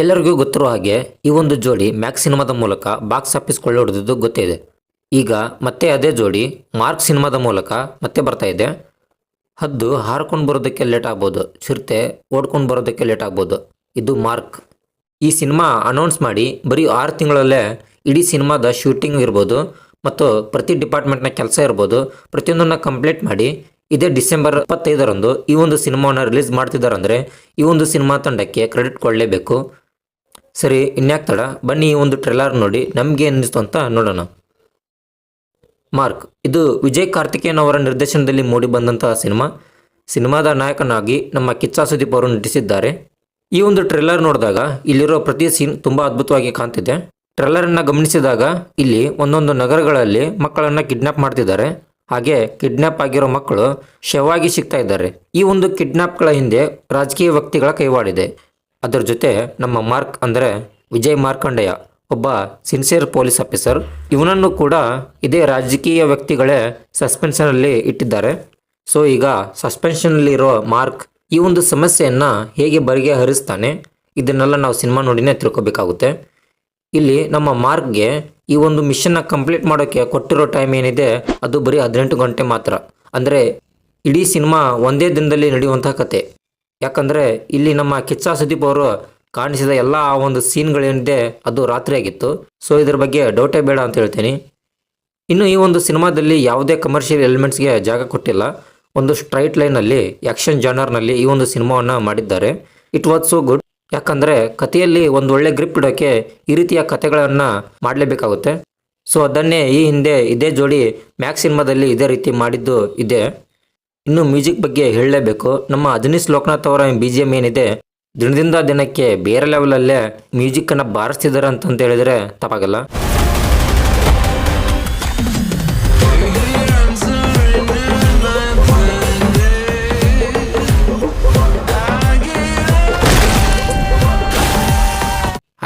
ಎಲ್ಲರಿಗೂ ಗೊತ್ತಿರೋ ಹಾಗೆ ಈ ಒಂದು ಜೋಡಿ ಮ್ಯಾಕ್ಸ್ ಸಿನಿಮಾದ ಮೂಲಕ ಬಾಕ್ಸ್ ಆಫೀಸ್ ಕೊಳ್ಳೆ ಹೊಡೆದಿದ್ದು ಗೊತ್ತಿದೆ. ಈಗ ಮತ್ತೆ ಅದೇ ಜೋಡಿ ಮಾರ್ಕ್ ಸಿನಿಮಾದ ಮೂಲಕ ಮತ್ತೆ ಬರ್ತಾ ಇದೆ. ಹದ್ದು ಹಾರ್ಕೊಂಡು ಬರೋದಕ್ಕೆ ಲೇಟ್ ಆಗ್ಬೋದು, ಚಿರತೆ ಓಡ್ಕೊಂಡು ಬರೋದಕ್ಕೆ ಲೇಟ್ ಆಗ್ಬೋದು. ಇದು ಮಾರ್ಕ್ ಈ ಸಿನಿಮಾ ಅನೌನ್ಸ್ ಮಾಡಿ ಬರೀ ಆರು ತಿಂಗಳಲ್ಲೇ ಇಡೀ ಸಿನಿಮಾದ ಶೂಟಿಂಗ್ ಇರ್ಬೋದು ಮತ್ತು ಪ್ರತಿ ಡಿಪಾರ್ಟ್ಮೆಂಟ್ನ ಕೆಲಸ ಇರ್ಬೋದು. ಪ್ರತಿಯೊಂದನ್ನು ಕಂಪ್ಲೀಟ್ ಮಾಡಿ ಇದೇ ಡಿಸೆಂಬರ್ ಇಪ್ಪತ್ತೈದರಂದು ಈ ಒಂದು ಸಿನಿಮಾವನ್ನು ರಿಲೀಸ್ ಮಾಡ್ತಿದ್ದಾರೆ ಅಂದರೆ ಈ ಒಂದು ಸಿನಿಮಾ ತಂಡಕ್ಕೆ ಕ್ರೆಡಿಟ್ ಕೊಡಲೇಬೇಕು. ಸರಿ ಇನ್ಯಾಕೆ ತಡ ಬನ್ನಿ ಒಂದು ಟ್ರೇಲರ್ ನೋಡಿ, ನಮಗೆ ಅನ್ನಿಸ್ತು ಅಂತ ನೋಡೋಣ. ಮಾರ್ಕ್, ಇದು ವಿಜಯ್ ಕಾರ್ತಿಕೇಯನ್ ಅವರ ನಿರ್ದೇಶನದಲ್ಲಿ ಮೂಡಿ ಬಂದಂತಹ ಸಿನಿಮಾ. ಸಿನಿಮಾದ ನಾಯಕನಾಗಿ ನಮ್ಮ ಕಿಚ್ಚ ಸುದೀಪ್ ಅವರು ನಟಿಸಿದ್ದಾರೆ. ಈ ಒಂದು ಟ್ರೇಲರ್ ನೋಡಿದಾಗ ಇಲ್ಲಿರೋ ಪ್ರತಿ ಸೀನ್ ತುಂಬ ಅದ್ಭುತವಾಗಿ ಕಾಣ್ತಿದೆ. ಟ್ರೇಲರನ್ನು ಗಮನಿಸಿದಾಗ ಇಲ್ಲಿ ಒಂದೊಂದು ನಗರಗಳಲ್ಲಿ ಮಕ್ಕಳನ್ನು ಕಿಡ್ನಾಪ್ ಮಾಡ್ತಿದ್ದಾರೆ. ಹಾಗೆ ಕಿಡ್ನಾಪ್ ಆಗಿರೋ ಮಕ್ಕಳು ಶವವಾಗಿ ಸಿಗ್ತಾ ಇದ್ದಾರೆ. ಈ ಒಂದು ಕಿಡ್ನಾಪ್ಗಳ ಹಿಂದೆ ರಾಜಕೀಯ ವ್ಯಕ್ತಿಗಳ ಕೈವಾಡಿದೆ. ಅದರ ಜೊತೆ ನಮ್ಮ ಮಾರ್ಕ್ ಅಂದರೆ ವಿಜಯ್ ಮಾರ್ಕಂಡಯ್ಯ ಒಬ್ಬ ಸಿನ್ಸಿಯರ್ ಪೊಲೀಸ್ ಆಫೀಸರ್. ಇವನನ್ನು ಕೂಡ ಇದೇ ರಾಜಕೀಯ ವ್ಯಕ್ತಿಗಳೇ ಸಸ್ಪೆನ್ಷನಲ್ಲಿ ಇಟ್ಟಿದ್ದಾರೆ. ಸೊ, ಈಗ ಸಸ್ಪೆನ್ಷನಲ್ಲಿರೋ ಮಾರ್ಕ್ ಈ ಒಂದು ಸಮಸ್ಯೆಯನ್ನು ಹೇಗೆ ಬಗೆಹರಿಸ್ತಾನೆ, ಇದನ್ನೆಲ್ಲ ನಾವು ಸಿನಿಮಾ ನೋಡಿನೇ ತಿಳ್ಕೊಬೇಕಾಗುತ್ತೆ. ಇಲ್ಲಿ ನಮ್ಮ ಮಾರ್ಕ್ಗೆ ಈ ಒಂದು ಮಿಷನ್ನ ಕಂಪ್ಲೀಟ್ ಮಾಡೋಕ್ಕೆ ಕೊಟ್ಟಿರೋ ಟೈಮ್ ಏನಿದೆ, ಅದು ಬರೀ ಹದಿನೆಂಟು ಗಂಟೆ ಮಾತ್ರ. ಅಂದರೆ ಇಡೀ ಸಿನಿಮಾ ಒಂದೇ ದಿನದಲ್ಲಿ ನಡೆಯುವಂಥ ಕತೆ. ಯಾಕಂದರೆ ಇಲ್ಲಿ ನಮ್ಮ ಕಿಚ್ಚ ಸುದೀಪ್ ಅವರು ಕಾಣಿಸಿದ ಎಲ್ಲ ಆ ಒಂದು ಸೀನ್ಗಳೇನಿದೆ, ಅದು ರಾತ್ರಿ ಆಗಿತ್ತು. ಸೊ ಇದ್ರ ಬಗ್ಗೆ ಡೌಟೇ ಬೇಡ ಅಂತ ಹೇಳ್ತೀನಿ. ಇನ್ನು ಈ ಒಂದು ಸಿನಿಮಾದಲ್ಲಿ ಯಾವುದೇ ಕಮರ್ಷಿಯಲ್ ಎಲಿಮೆಂಟ್ಸ್ಗೆ ಜಾಗ ಕೊಟ್ಟಿಲ್ಲ. ಒಂದು ಸ್ಟ್ರೈಟ್ ಲೈನಲ್ಲಿ ಆ್ಯಕ್ಷನ್ ಜಾನರ್ನಲ್ಲಿ ಈ ಒಂದು ಸಿನಿಮಾವನ್ನು ಮಾಡಿದ್ದಾರೆ. ಇಟ್ ವಾಸ್ ಸೋ ಗುಡ್ ಯಾಕಂದರೆ ಕಥೆಯಲ್ಲಿ ಒಂದು ಒಳ್ಳೆ ಗ್ರಿಪ್ ಇಡೋಕ್ಕೆ ಈ ರೀತಿಯ ಕಥೆಗಳನ್ನು ಮಾಡಲೇಬೇಕಾಗುತ್ತೆ. ಸೊ ಅದನ್ನೇ ಈ ಹಿಂದೆ ಇದೇ ಜೋಡಿ ಮ್ಯಾಕ್ಸ್ ಸಿನಿಮಾದಲ್ಲಿ ಇದೇ ರೀತಿ ಮಾಡಿದ್ದು ಇದೆ. ಇನ್ನು ಮ್ಯೂಸಿಕ್ ಬಗ್ಗೆ ಹೇಳಲೇಬೇಕು. ನಮ್ಮ ಅಜನೀಶ್ ಲೋಕನಾಥ್ ಅವರ ಬಿ ಜಿ ಎಂ ಏನಿದೆ, ದಿನದಿಂದ ದಿನಕ್ಕೆ ಬೇರೆ ಲೆವೆಲಲ್ಲೇ ಮ್ಯೂಸಿಕ್ಕನ್ನು ಬಾರಿಸ್ತಿದ್ದಾರೆ ಅಂತಂತ ಹೇಳಿದರೆ ತಪ್ಪಾಗಲ್ಲ.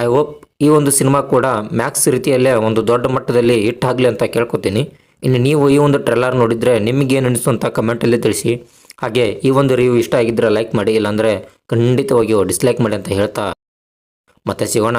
ಐ ಹೋಪ್ ಈ ಒಂದು ಸಿನಿಮಾ ಕೂಡ ಮ್ಯಾಕ್ಸ್ ರೀತಿಯಲ್ಲೇ ಒಂದು ದೊಡ್ಡ ಮಟ್ಟದಲ್ಲಿ ಹಿಟ್ ಆಗಲಿ ಅಂತ ಕೇಳ್ಕೊತೀನಿ. ಇನ್ನು ನೀವು ಈ ಒಂದು ಟ್ರೇಲರ್ ನೋಡಿದರೆ ನಿಮಗೇನು ಅನಿಸ್ತು ಅಂತ ಕಮೆಂಟಲ್ಲಿ ತಿಳಿಸಿ. ಹಾಗೆ ಈ ಒಂದು ರಿವ್ಯೂ ಇಷ್ಟ ಆಗಿದ್ದರೆ ಲೈಕ್ ಮಾಡಿ, ಇಲ್ಲಾಂದರೆ ಖಂಡಿತವಾಗಿಯೂ ಡಿಸ್ಲೈಕ್ ಮಾಡಿ ಅಂತ ಹೇಳ್ತಾ. ಮತ್ತೆ ಸಿಗೋಣ.